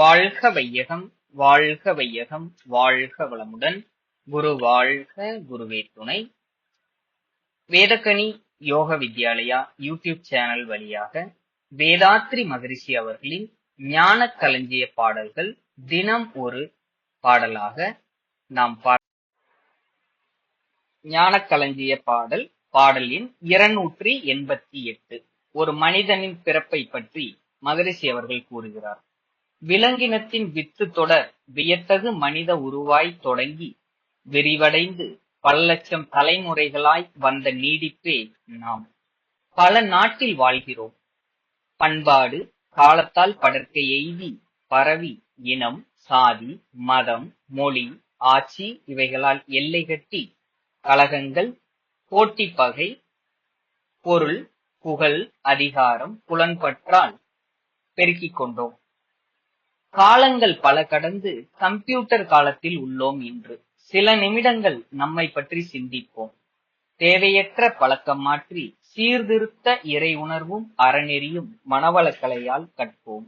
வாழ்க வையகம் வாழ்க வையகம் வாழ்க வளமுடன். குரு வாழ்க குருவே துணை. வேதக்கனி யோக வித்யாலயா யூடியூப் சேனல் வழியாக வேதாத்ரி மகரிஷி அவர்களின் ஞான களஞ்சிய பாடல்கள் தினம் ஒரு பாடலாக நாம் பா ஞான களஞ்சிய பாடல் பாடல் எண் இருநூற்றி எண்பத்தி எட்டு. ஒரு மனிதனின் பிறப்பை பற்றி மகரிஷி அவர்கள் கூறுகிறார். விலங்கினத்தின் வித்து தொடர் வியத்தகு மனித உருவாய் தொடங்கி விரிவடைந்து பல லட்சம் தலைமுறைகளாய் வந்த நீடிப்பே நாம். பல நாட்டில் வாழ்கிறோம். பண்பாடு காலத்தால் படர்க்கை எய்தி பரவி இனம் சாதி மதம் மொழி ஆட்சி இவைகளால் எல்லை கட்டி கலகங்கள் போட்டி பகை பொருள் புகழ் அதிகாரம் புலன்பற்றால் பெருக்கிக் கொண்டோம். காலங்கள் பல கடந்து கம்ப்யூட்டர் காலத்தில் உள்ளோம் இன்று. சில நிமிடங்கள் நம்மை பற்றி சிந்திப்போம். தேவையற்ற பழக்கம் மாற்றி சீர்திருத்த இறை உணர்வும் அறநெறியும் மனவளக்கலையால் கற்போம்.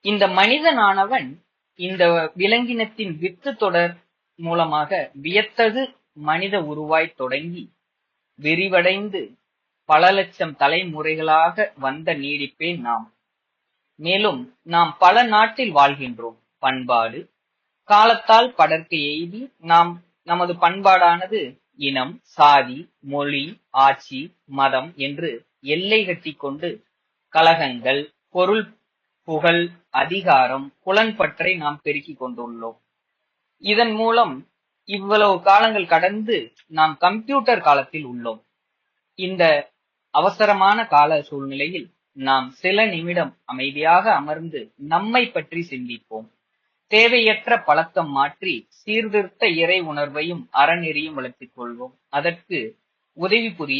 இந்த மனிதனானவன் இந்த விலங்கினத்தின் வித்து தொடர் மூலமாக வியத்தகு மனித உருவாய் தொடங்கி விரிவடைந்து பல லட்சம் தலைமுறைகளாக வந்த நீடிப்பே நாம். மேலும் நாம் பல நாட்டில் வாழ்கின்றோம். பண்பாடு. காலத்தால் படர்க்கு எய்தி நாம் நமது பண்பாடானது இனம் சாதி மொழி ஆட்சி மதம் என்று எல்லை கட்டி கொண்டு கலகங்கள் பொருள் புகழ் அதிகாரம் புலன்பற்றை நாம் பெருக்கிக் கொண்டுள்ளோம். இதன் மூலம் இவ்வளவு காலங்கள் கடந்து நாம் கம்ப்யூட்டர் காலத்தில் உள்ளோம். இந்த அவசரமான கால சூழ்நிலையில் நாம் சில நிமிடம் அமைதியாக அமர்ந்து நம்மை பற்றி சிந்திப்போம். தேவையற்ற பழக்கம் மாற்றி சீர்திருத்த இறை உணர்வையும் அறநெறியும் வளர்த்துக் கொள்வோம். அதற்கு உதவி புரிய